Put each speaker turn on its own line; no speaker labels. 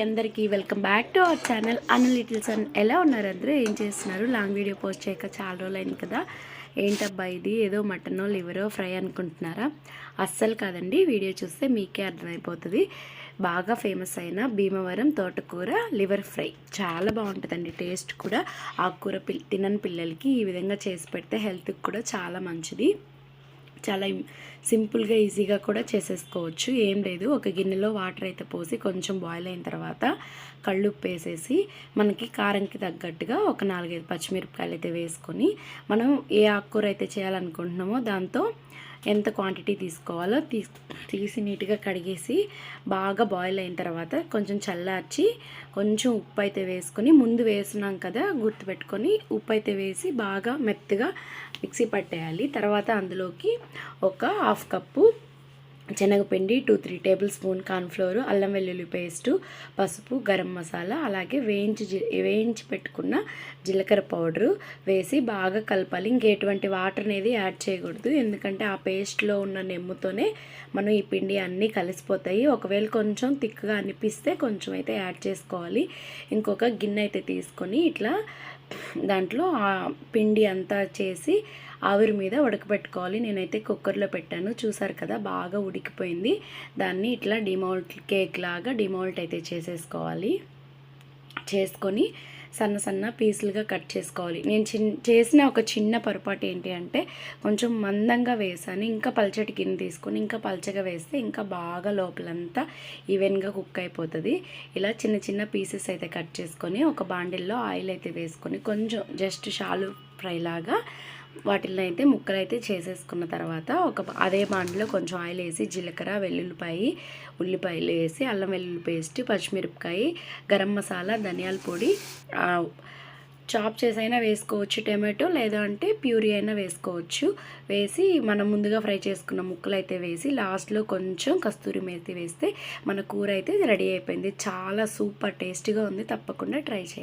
అందరికీ. Welcome back to our channel Anna littles అని ఎలా ఉన్నారు అందరూ ఏం చేస్తున్నారు? లాంగ్ వీడియో పోస్ట్ చేయక చాలా రోజులు అయింది కదా. ఏంటబ్బా ఇది? ఏదో మటనో లివరో ఫ్రై అనుకుంటున్నారా? అస్సలు కాదండి. వీడియో చూస్తే మీకే అర్థమైపోతుంది. బాగా ఫేమస్ అయిన భీమవరం తోటకూర లివర్ ఫ్రై. చాలా బాగుంటుందండి. టేస్ట్ కూడా. ఆకుకూర పిల్ తినని పిల్లలకి ఈ విధంగా చేసి పెడితే హెల్త్కి కూడా చాలా మంచిది. చాలా సింపుల్గా ఈజీగా కూడా చేసేసుకోవచ్చు. ఏం లేదు. ఒక గిన్నెలో వాటర్ అయితే పోసి కొంచెం బాయిల్ అయిన తర్వాత కళ్ళుప్పు వేసేసి మనకి కారంకి తగ్గట్టుగా ఒక నాలుగైదు పచ్చిమిరపకాయలు అయితే వేసుకొని మనం ఏ ఆకుకూర అయితే చేయాలనుకుంటున్నామో దాంతో ఎంత క్వాంటిటీ తీసుకోవాలో తీ తీసి నీట్గా కడిగేసి బాగా బాయిల్ అయిన తర్వాత కొంచెం చల్లార్చి కొంచెం ఉప్పు అయితే వేసుకొని ముందు వేసినాం కదా గుర్తుపెట్టుకొని ఉప్పు అయితే వేసి బాగా మెత్తగా మిక్సీ పట్టేయాలి. తర్వాత అందులోకి ఒక హాఫ్ కప్పు శనగపిండి two three tablespoon cornflour అల్లం వెల్లుల్లి పేస్టు పసుపు గరం మసాలా అలాగే వేయించి వేయించి పెట్టుకున్న జీలకర్ర పౌడరు వేసి బాగా కలపాలి. ఇంకెటువంటి వాటర్ అనేది యాడ్ చేయకూడదు. ఎందుకంటే ఆ పేస్ట్లో ఉన్న నెమ్ముతోనే మనం ఈ పిండి అన్నీ కలిసిపోతాయి. ఒకవేళ కొంచెం థిక్గా అనిపిస్తే కొంచెం అయితే యాడ్ చేసుకోవాలి. ఇంకొక గిన్నె అయితే తీసుకొని ఇట్లా దాంట్లో ఆ పిండి అంతా చేసి ఆవిరి మీద ఉడకబెట్టుకోవాలి. నేనైతే కుక్కర్లో పెట్టాను. చూసారు కదా బాగా ఉడికిపోయింది. దాన్ని ఇట్లా డిమౌల్ట్ కేక్ లాగా డిమౌల్ట్ అయితే చేసేసుకోవాలి. చేసుకొని సన్న సన్న పీసులుగా కట్ చేసుకోవాలి. నేను చిన్ చేసిన ఒక చిన్న పొరపాటు ఏంటి అంటే కొంచెం మందంగా వేసాను. ఇంకా పల్చటి గిన్నె తీసుకొని ఇంకా పల్చగా వేస్తే ఇంకా బాగా లోపలంతా ఈవెన్గా కుక్ అయిపోతుంది. ఇలా చిన్న చిన్న పీసెస్ అయితే కట్ చేసుకొని ఒక బాండిల్లో ఆయిల్ అయితే వేసుకొని కొంచెం జస్ట్ షాలు ఫ్రై లాగా వాటిల్లో అయితే ముక్కలు అయితే చేసేసుకున్న తర్వాత ఒక అదే బాండిలో కొంచెం ఆయిల్ వేసి జీలకర్ర వెల్లుల్లిపాయ ఉల్లిపాయలు వేసి అల్లం వెల్లుల్లి పేస్ట్ పచ్చిమిరపకాయ గరం మసాలా ధనియాల పొడి చాప్ చేసైనా వేసుకోవచ్చు టమాటో లేదంటే ప్యూరీ అయినా వేసుకోవచ్చు. వేసి మనం ముందుగా ఫ్రై చేసుకున్న ముక్కలు అయితే వేసి లాస్ట్లో కొంచెం కస్తూరి మేతి వేస్తే మన కూర అయితే రెడీ అయిపోయింది. చాలా సూపర్ టేస్టీగా ఉంది. తప్పకుండా ట్రై చేయండి.